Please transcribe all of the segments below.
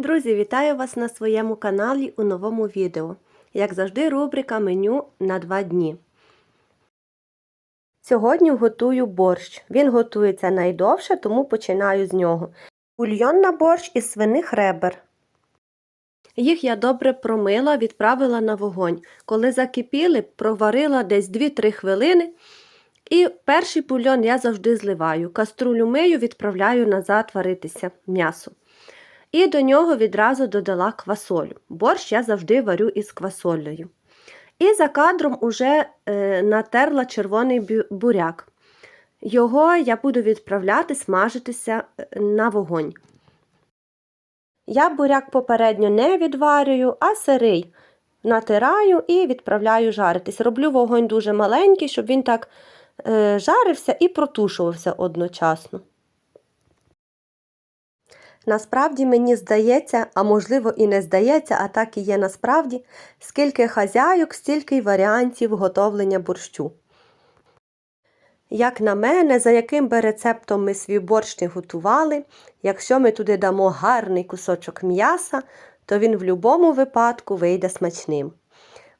Друзі, вітаю вас на своєму каналі у новому відео. Як завжди, рубрика меню на 2 дні. Сьогодні готую борщ. Він готується найдовше, тому починаю з нього. Бульйон на борщ із свиних ребер. Їх я добре промила, відправила на вогонь. Коли закипіли, проварила десь 2-3 хвилини. І перший бульйон я завжди зливаю. Каструлю мию, відправляю назад варитися м'ясо. І до нього відразу додала квасолю. Борщ я завжди варю із квасолею. І за кадром уже е, натерла червоний буряк. Його я буду відправляти смажитися е, на вогонь. Я буряк попередньо не відварюю, а сирий. Натираю і відправляю жаритись. Роблю вогонь дуже маленький, щоб він так е, жарився і протушувався одночасно. Насправді мені здається, а можливо і не здається, а так і є насправді, скільки хазяйок, стільки й варіантів готовлення борщу. Як на мене, за яким би рецептом ми свій борщ не готували, якщо ми туди дамо гарний кусочок м'яса, то він в будь-якому випадку вийде смачним.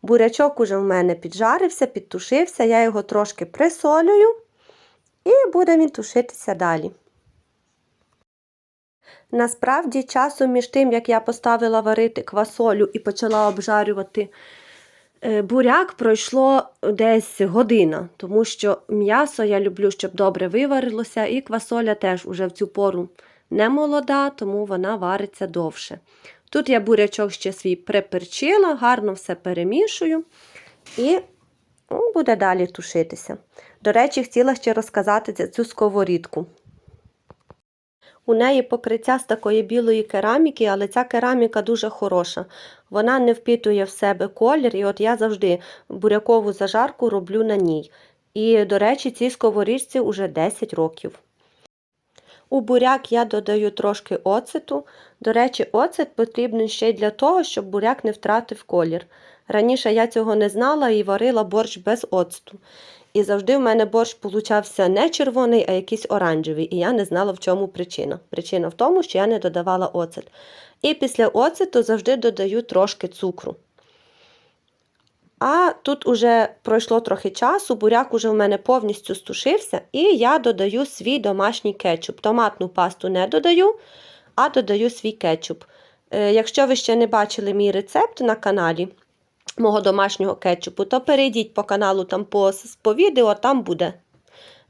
Бурячок уже в мене піджарився, підтушився, я його трошки присолюю і буде він тушитися далі. Насправді, часу між тим, як я поставила варити квасолю і почала обжарювати е, буряк, пройшло десь година, тому що м'ясо я люблю, щоб добре виварилося, і квасоля теж уже в цю пору не молода, тому вона вариться довше. Тут я бурячок ще свій приперчила, гарно все перемішую і ну, буде далі тушитися. До речі, хотіла ще розказати цю сковорідку. У неї покриття з такої білої кераміки, але ця кераміка дуже хороша. Вона не впитує в себе колір, і от я завжди бурякову зажарку роблю на ній. І, до речі, цій сковорідці вже 10 років. У буряк я додаю трошки оцету. До речі, оцет потрібен ще й для того, щоб буряк не втратив колір. Раніше я цього не знала і варила борщ без оцту. І завжди в мене борщ получався не червоний, а якийсь оранжевий, і я не знала, в чому причина. Причина в тому, що я не додавала оцет. І після оцету завжди додаю трошки цукру. А тут уже пройшло трохи часу, буряк уже в мене повністю стушився, і я додаю свій домашній кетчуп. Томатну пасту не додаю, а додаю свій кетчуп. Е, Якщо ви ще не бачили мій рецепт на каналі мого домашнього кетчупу, то перейдіть по каналу там по, по відео, там буде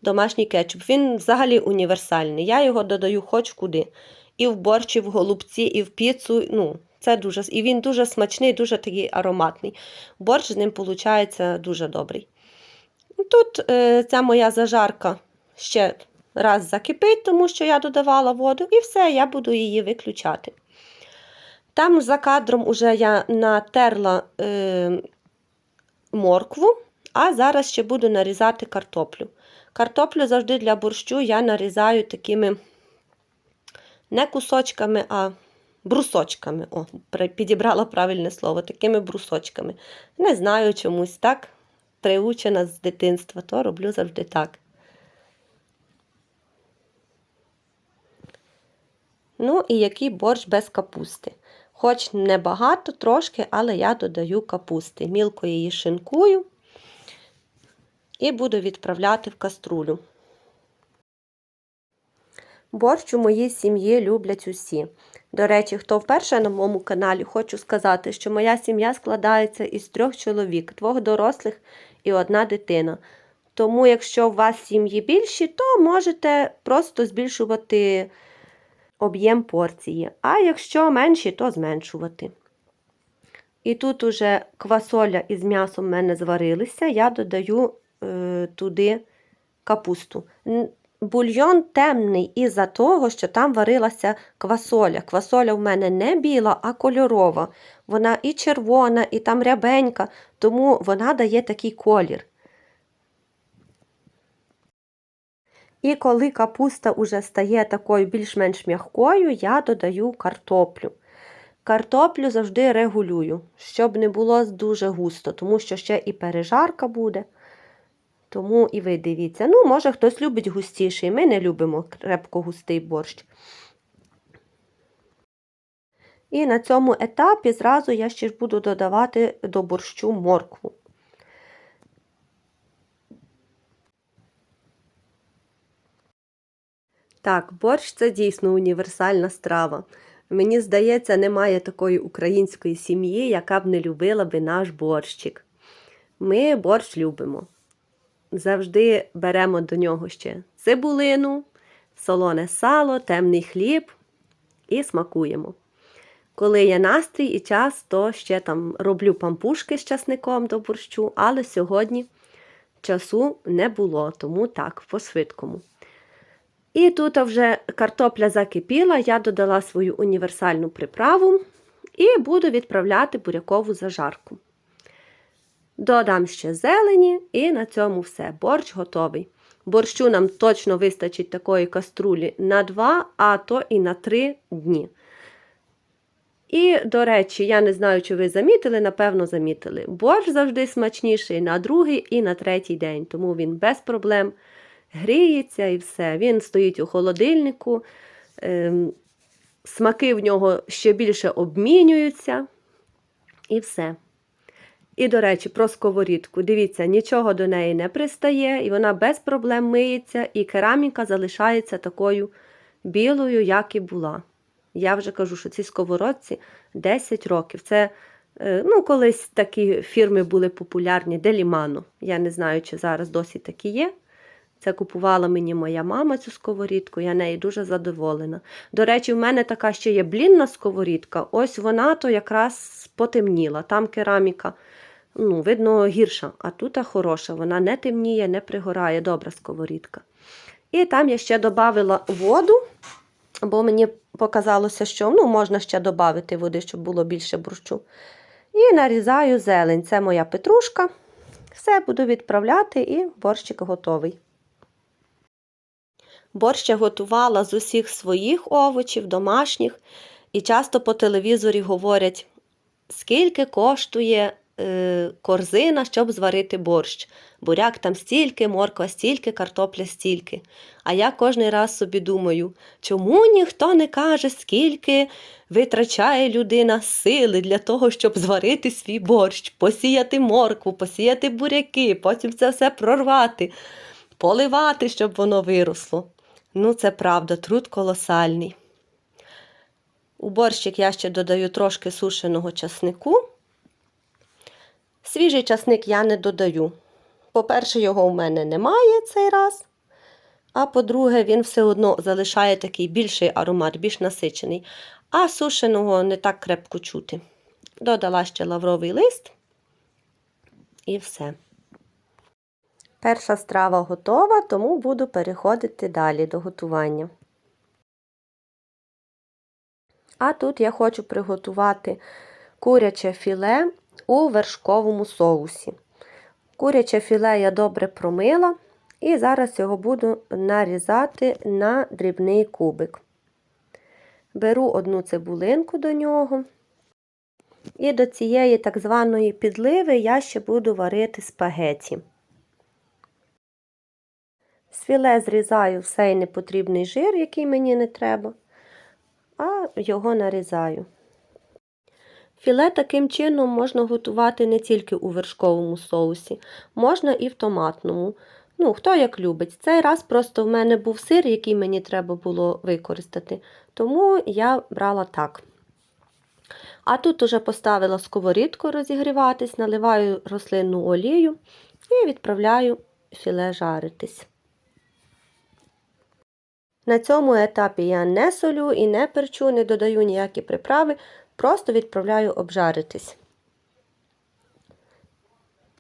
домашній кетчуп. Він взагалі універсальний. Я його додаю хоч куди. І в борщ, і в голубці, і в піцу. Ну, це дуже, І він дуже смачний, дуже такий ароматний. Борщ з ним виходить дуже добрий. Тут е, ця моя зажарка ще раз закипить, тому що я додавала воду, і все, я буду її виключати. Там за кадром уже я натерла е, моркву, а зараз ще буду нарізати картоплю. Картоплю завжди для борщу я нарізаю такими не кусочками, а брусочками. О, підібрала правильне слово, такими брусочками. Не знаю чомусь так. Приучена з дитинства, то роблю завжди так. Ну і який борщ без капусти. Хоч небагато трошки, але я додаю капусти. Мілко її шинкую і буду відправляти в каструлю. Борщ у моїй сім'ї люблять усі. До речі, хто вперше на моєму каналі, хочу сказати, що моя сім'я складається із трьох чоловік, двох дорослих і одна дитина. Тому, якщо у вас сім'ї більші, то можете просто збільшувати об'єм порції. А якщо менші, то зменшувати. І тут уже квасоля із м'ясом в мене зварилися, я додаю е, туди капусту. Бульйон темний із-за того, що там варилася квасоля. Квасоля в мене не біла, а кольорова. Вона і червона, і там рябенька, тому вона дає такий колір. І коли капуста уже стає такою більш-менш м'якою, я додаю картоплю. Картоплю завжди регулюю, щоб не було дуже густо, тому що ще і пережарка буде. Тому і ви дивіться. Ну, може, хтось любить густіший. Ми не любимо крепко густий борщ. І на цьому етапі зразу я ще ж буду додавати до борщу моркву. Так, борщ це дійсно універсальна страва. Мені здається, немає такої української сім'ї, яка б не любила би наш борщик. Ми борщ любимо. Завжди беремо до нього ще цибулину, солоне сало, темний хліб і смакуємо. Коли є настрій і час, то ще там роблю пампушки з часником до борщу, але сьогодні часу не було, тому так, по-швидкому. І тут вже картопля закипіла, я додала свою універсальну приправу і буду відправляти бурякову зажарку. Додам ще зелені, і на цьому все. Борщ готовий. Борщу нам точно вистачить такої каструлі на 2, а то і на 3 дні. І, до речі, я не знаю, чи ви замітили, напевно, замітили. Борщ завжди смачніший на другий і на третій день, тому він без проблем гріється і все. Він стоїть у холодильнику, ем, смаки в нього ще більше обмінюються. І все. І, до речі, про сковорідку. Дивіться, нічого до неї не пристає, і вона без проблем миється, і кераміка залишається такою білою, як і була. Я вже кажу, що цій сковородці 10 років. Це е, ну, колись такі фірми були популярні, Делімано. Я не знаю, чи зараз досі такі є. Це купувала мені моя мама цю сковорідку, я нею дуже задоволена. До речі, в мене така ще є блінна сковорідка. Ось вона то якраз потемніла. Там кераміка, ну, видно, гірша, а тут хороша. Вона не темніє, не пригорає, добра сковорідка. І там я ще додала воду, бо мені показалося, що ну, можна ще додати води, щоб було більше борщу. І нарізаю зелень. Це моя петрушка. Все буду відправляти, і борщик готовий. Борщ готувала з усіх своїх овочів, домашніх, і часто по телевізорі говорять, скільки коштує е, корзина, щоб зварити борщ. Буряк там стільки, морква стільки, картопля стільки. А я кожен раз собі думаю, чому ніхто не каже, скільки витрачає людина сили для того, щоб зварити свій борщ, посіяти моркву, посіяти буряки, потім це все прорвати, поливати, щоб воно виросло. Ну, це правда, труд колосальний. У борщик я ще додаю трошки сушеного часнику. Свіжий часник я не додаю. По-перше, його у мене немає цей раз. А по-друге, він все одно залишає такий більший аромат, більш насичений. А сушеного не так крепко чути. Додала ще лавровий лист і все. Перша страва готова, тому буду переходити далі до готування. А тут я хочу приготувати куряче філе у вершковому соусі. Куряче філе я добре промила і зараз його буду нарізати на дрібний кубик. Беру одну цибулинку до нього. І до цієї так званої підливи я ще буду варити спагеті. З філе зрізаю всей непотрібний жир, який мені не треба, а його нарізаю. Філе таким чином можна готувати не тільки у вершковому соусі, можна і в томатному. Ну, хто як любить. Цей раз просто в мене був сир, який мені треба було використати, тому я брала так. А тут уже поставила сковорідку розігріватись, наливаю рослинну олію і відправляю філе жаритись. На цьому етапі я не солю і не перчу, не додаю ніякі приправи, просто відправляю обжаритись.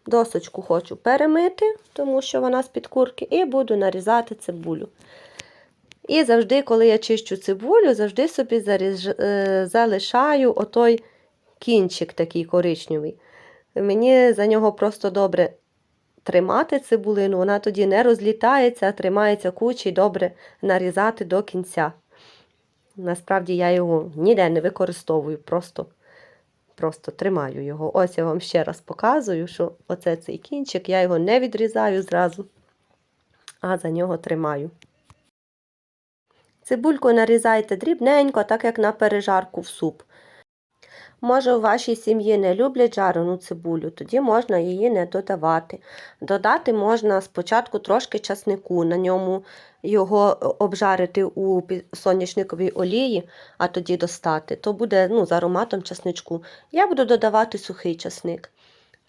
Досочку хочу перемити, тому що вона з-під курки, і буду нарізати цибулю. І завжди, коли я чищу цибулю, завжди собі заріж... е, залишаю отой кінчик такий коричневий. Мені за нього просто добре тримати цибулину, вона тоді не розлітається, а тримається кучі і добре нарізати до кінця. Насправді я його ніде не використовую, просто просто тримаю його. Ось я вам ще раз показую, що оце цей кінчик, я його не відрізаю зразу, а за нього тримаю. Цибульку нарізайте дрібненько, так як на пережарку в суп. Може, у вашій сім'ї не люблять жарену цибулю, тоді можна її не додавати. Додати можна спочатку трошки часнику, на ньому його обжарити у соняшниковій олії, а тоді достати. То буде ну, з ароматом часничку. Я буду додавати сухий часник.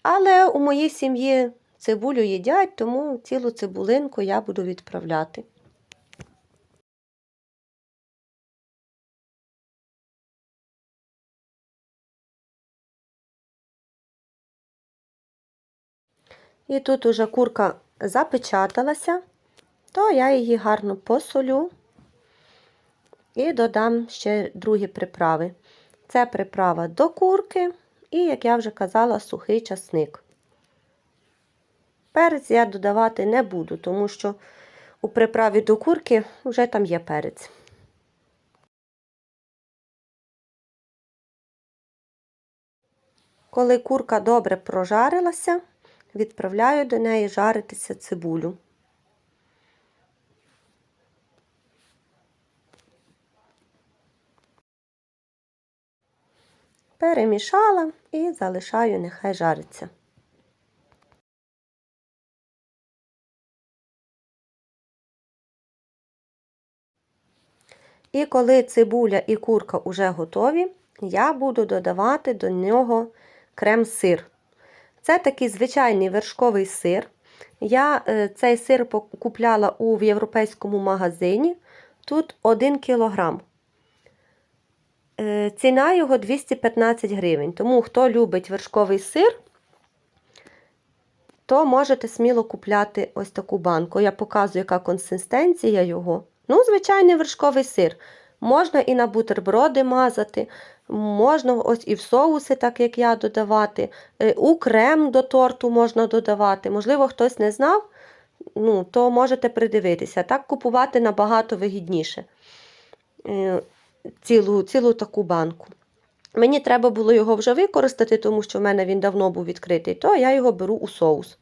Але у моїй сім'ї цибулю їдять, тому цілу цибулинку я буду відправляти. І тут уже курка запечаталася, то я її гарно посолю і додам ще другі приправи. Це приправа до курки і, як я вже казала, сухий часник. Перець я додавати не буду, тому що у приправі до курки вже там є перець. Коли курка добре прожарилася, відправляю до неї жаритися цибулю. Перемішала і залишаю, нехай жариться. І коли цибуля і курка вже готові, я буду додавати до нього крем-сир. Це такий звичайний вершковий сир. Я е, цей сир купляла у в європейському магазині. Тут 1 кілограм. Е, Ціна його 215 гривень. Тому хто любить вершковий сир, то можете сміло купляти ось таку банку. Я показую, яка консистенція його. Ну, звичайний вершковий сир. Можна і на бутерброди мазати, можна ось і в соуси, так як я додавати, е, у крем до торту можна додавати. Можливо, хтось не знав, ну, то можете придивитися. Так купувати набагато вигідніше е, цілу, цілу таку банку. Мені треба було його вже використати, тому що в мене він давно був відкритий, то я його беру у соус.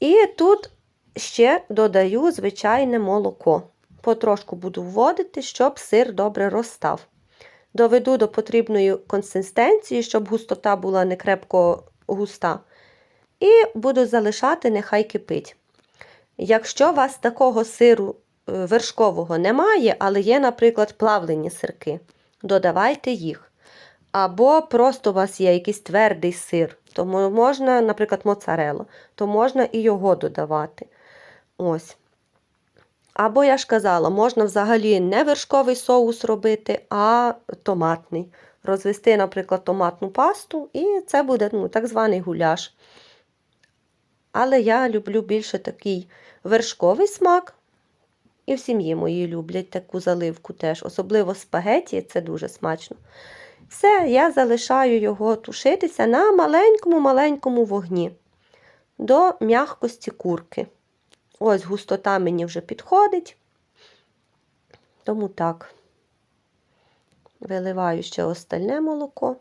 І тут ще додаю звичайне молоко. Потрошку буду вводити, щоб сир добре розстав. Доведу до потрібної консистенції, щоб густота була не крепко густа. І буду залишати, нехай кипить. Якщо у вас такого сиру е, вершкового немає, але є, наприклад, плавлені сирки, додавайте їх. Або просто у вас є якийсь твердий сир, то можна, наприклад, моцарелла, то можна і його додавати. Ось. Або, я ж казала, можна взагалі не вершковий соус робити, а томатний. Розвести, наприклад, томатну пасту, і це буде ну, так званий гуляш. Але я люблю більше такий вершковий смак. І в сім'ї мої люблять таку заливку теж. Особливо спагеті, це дуже смачно. Все, я залишаю його тушитися на маленькому-маленькому вогні до м'якості курки. Ось густота мені вже підходить. Тому так. Виливаю ще остальне молоко.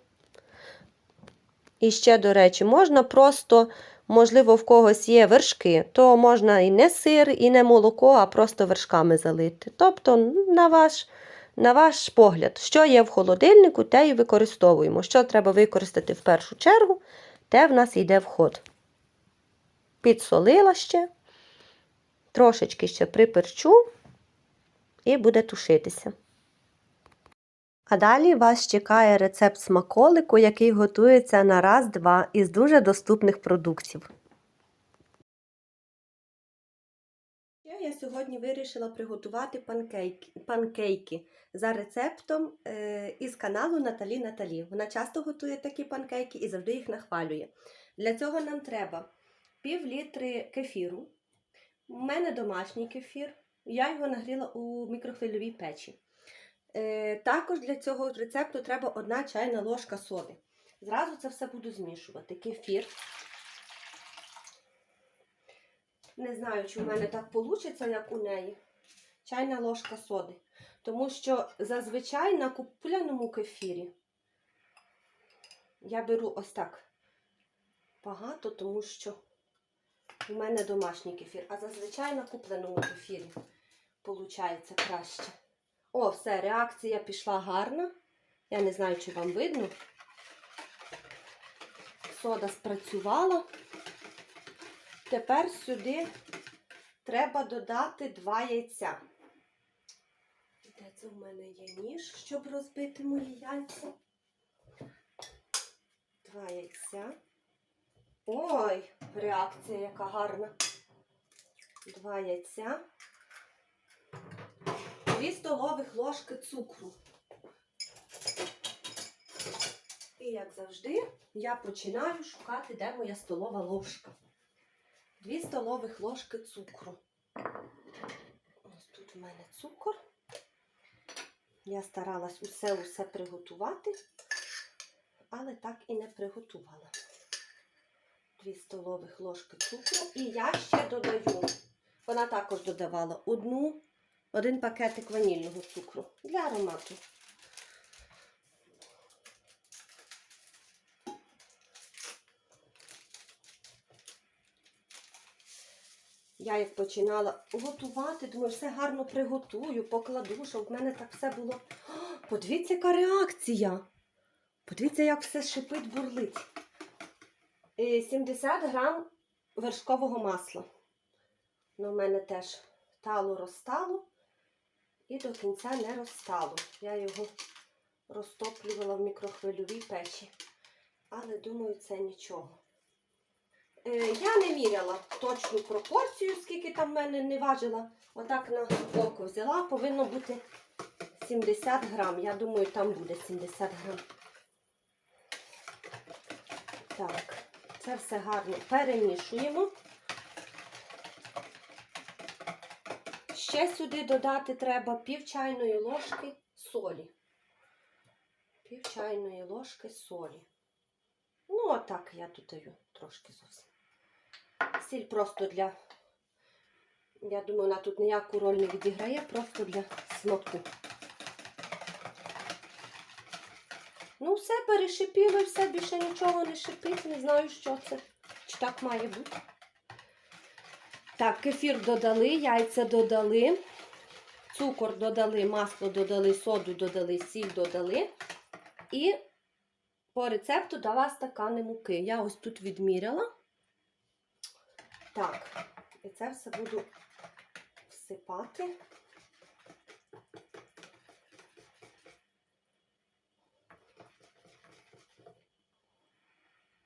І ще, до речі, можна просто, можливо, в когось є вершки, то можна і не сир, і не молоко, а просто вершками залити. Тобто, на ваш, на ваш погляд, що є в холодильнику, те і використовуємо. Що треба використати в першу чергу, те в нас йде в ход. Підсолила ще, трошечки ще приперчу і буде тушитися. А далі вас чекає рецепт смаколику, який готується на раз-два із дуже доступних продуктів. Я сьогодні вирішила приготувати панкейки, панкейки за рецептом е, із каналу Наталі Наталі. Вона часто готує такі панкейки і завжди їх нахвалює. Для цього нам треба пів літри кефіру. У мене домашній кефір. Я його нагріла у мікрохвильовій печі. Е, також для цього рецепту треба одна чайна ложка соди. Зразу це все буду змішувати. Кефір. Не знаю, чи в мене так вийде, як у неї. Чайна ложка соди. Тому що зазвичай на купленому кефірі я беру ось так багато, тому що у мене домашній кефір. А зазвичай на купленому кефірі виходить краще. О, все, реакція пішла гарна. Я не знаю, чи вам видно. сода спрацювала. Тепер сюди треба додати два яйця. Де це в мене є ніж, щоб розбити мої яйця? Два яйця. Ой, реакція яка гарна. Два яйця. Дві столових ложки цукру. І, як завжди, я починаю шукати, де моя столова ложка. Дві столових ложки цукру. Ось тут в мене цукор. Я старалась усе-усе приготувати, але так і не приготувала. Дві столових ложки цукру. І я ще додаю, вона також додавала одну, один пакетик ванільного цукру для аромату. Я як починала готувати, думаю, все гарно приготую, покладу, щоб в мене так все було. О, подивіться, яка реакція. Подивіться, як все шипить, бурлить. Е, 70 грам вершкового масла. Воно в мене теж тало розтало і до кінця не розтало. Я його розтоплювала в мікрохвильовій печі. Але думаю, це нічого. Е, я не міряла точну пропорцію, скільки там в мене не важила. Отак на око взяла, повинно бути 70 грам. Я думаю, там буде 70 грам. Так, це все гарно перемішуємо. Ще сюди додати треба пів чайної ложки солі. Пів чайної ложки солі. Ну, отак я додаю трошки зовсім. Сіль просто для, я думаю, вона тут ніяку роль не відіграє, просто для смаку. Ну, все перешипіло, і все, більше нічого не шипить, не знаю, що це. Чи так має бути. Так, кефір додали, яйця додали, цукор додали, масло додали, соду додали, сіль додали. І по рецепту дала стакани муки. Я ось тут відміряла. Так, і це все буду всипати.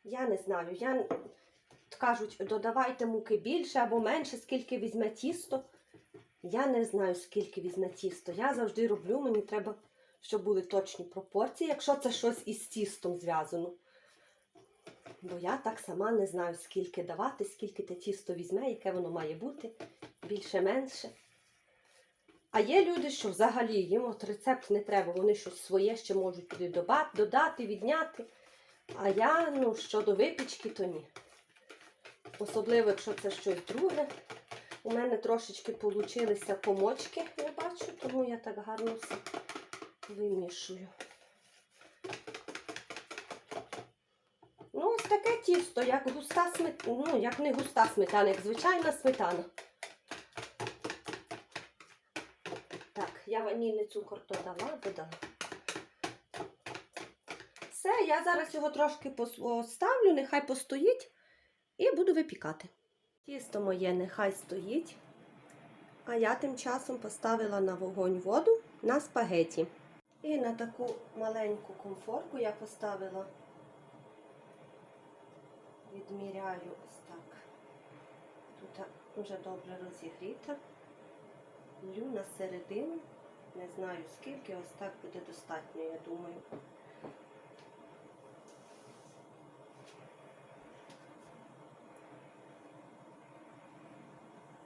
Я не знаю, я кажуть, додавайте муки більше або менше, скільки візьме тісто. Я не знаю, скільки візьме тісто. Я завжди роблю, мені треба, щоб були точні пропорції, якщо це щось із тістом зв'язано. Бо я так сама не знаю, скільки давати, скільки те тісто візьме, яке воно має бути, більше-менше. А є люди, що взагалі їм от рецепт не треба, вони щось своє ще можуть туди додати, відняти. А я, ну, щодо випічки, то ні. Особливо, якщо це щось друге. У мене трошечки получилися комочки, я бачу, тому я так гарно все вимішую. Ну, ось таке тісто, як густа сметана, ну, як не густа сметана, як звичайна сметана. Так, я ванільний цукор додала, додала. Я зараз його трошки поставлю, нехай постоїть, і буду випікати. Тісто моє нехай стоїть. А я тим часом поставила на вогонь воду на спагеті. І на таку маленьку комфорку я поставила, відміряю ось так. Тут вже добре розігріта. Лю на середину. Не знаю скільки, ось так буде достатньо, я думаю.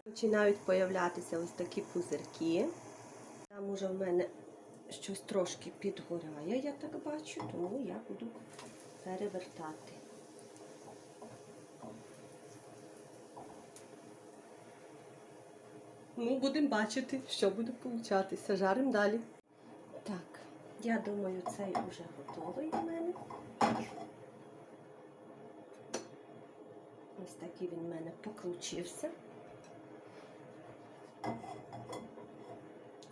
Починають появлятися ось такі пузирки. Там уже в мене щось трошки підгоряє, я так бачу, тому я буду перевертати. Ну, будемо бачити, що буде получатися. Жаримо далі. Так, я думаю, цей вже готовий у мене. Ось такий він в мене покручився.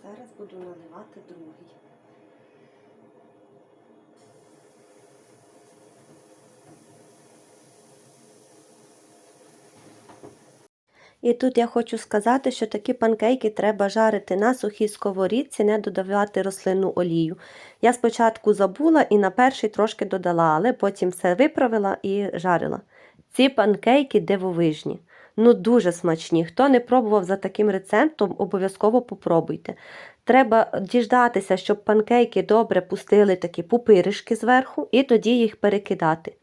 Зараз буду наливати другий. І тут я хочу сказати, що такі панкейки треба жарити на сухій сковорідці, не додавати рослинну олію. Я спочатку забула і на перший трошки додала, але потім все виправила і жарила. Ці панкейки дивовижні. Ну, дуже смачні. Хто не пробував за таким рецептом, обов'язково попробуйте. Треба діждатися, щоб панкейки добре пустили такі пупиришки зверху, і тоді їх перекидати.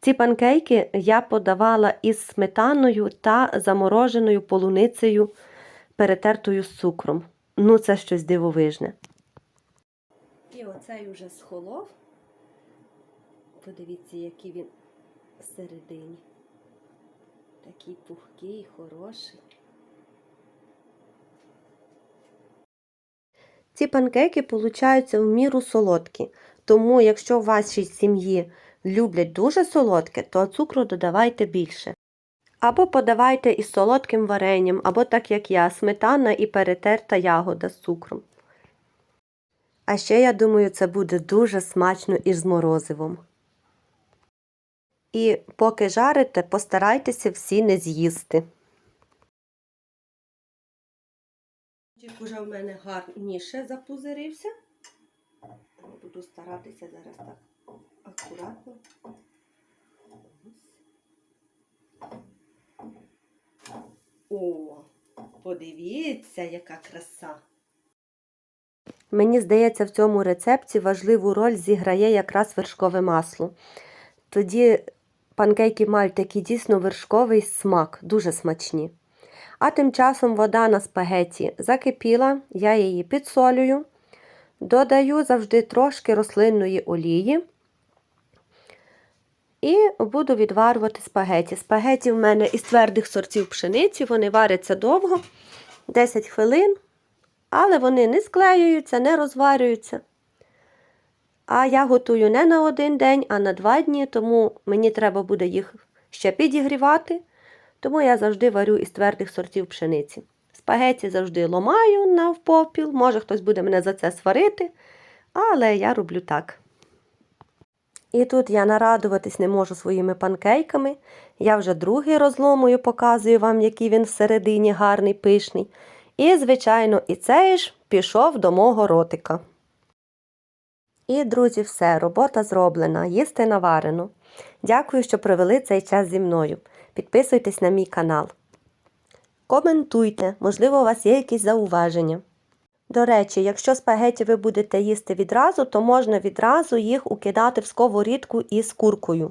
Ці панкейки я подавала із сметаною та замороженою полуницею, перетертою з цукром. Ну, це щось дивовижне. І оцей уже схолов. Подивіться, який він всередині. Такий пухкий, хороший. Ці панкейки получаються в міру солодкі. Тому, якщо в вашій сім'ї люблять дуже солодке, то цукру додавайте більше. Або подавайте із солодким варенням, або так як я, сметана і перетерта ягода з цукром. А ще, я думаю, це буде дуже смачно із морозивом. І поки жарите, постарайтеся всі не з'їсти. Уже в мене гарніше запузирився. Буду старатися зараз так акуратно. О, подивіться, яка краса. Мені здається, в цьому рецепті важливу роль зіграє якраз вершкове масло. Тоді панкейки мають такий дійсно вершковий смак, дуже смачні. А тим часом вода на спагеті закипіла, я її підсолюю, додаю завжди трошки рослинної олії і буду відварювати спагеті. Спагеті в мене із твердих сортів пшениці, вони варяться довго, 10 хвилин, але вони не склеюються, не розварюються. А я готую не на один день, а на два дні, тому мені треба буде їх ще підігрівати. Тому я завжди варю із твердих сортів пшениці. Спагеті завжди ломаю навпопіл, може хтось буде мене за це сварити, але я роблю так. І тут я нарадуватись не можу своїми панкейками. Я вже другий розломую, показую вам, який він всередині гарний, пишний. І, звичайно, і цей ж пішов до мого ротика. І, друзі, все, робота зроблена, їсти наварено. Дякую, що провели цей час зі мною. Підписуйтесь на мій канал. Коментуйте, можливо, у вас є якісь зауваження. До речі, якщо спагеті ви будете їсти відразу, то можна відразу їх укидати в сковорідку із куркою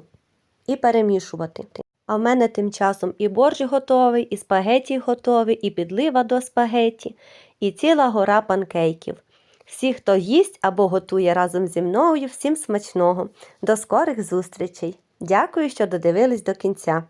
і перемішувати. А в мене тим часом і борщ готовий, і спагеті готові, і підлива до спагеті, і ціла гора панкейків. Всі, хто їсть або готує разом зі мною, всім смачного. До скорих зустрічей! Дякую, що додивились до кінця.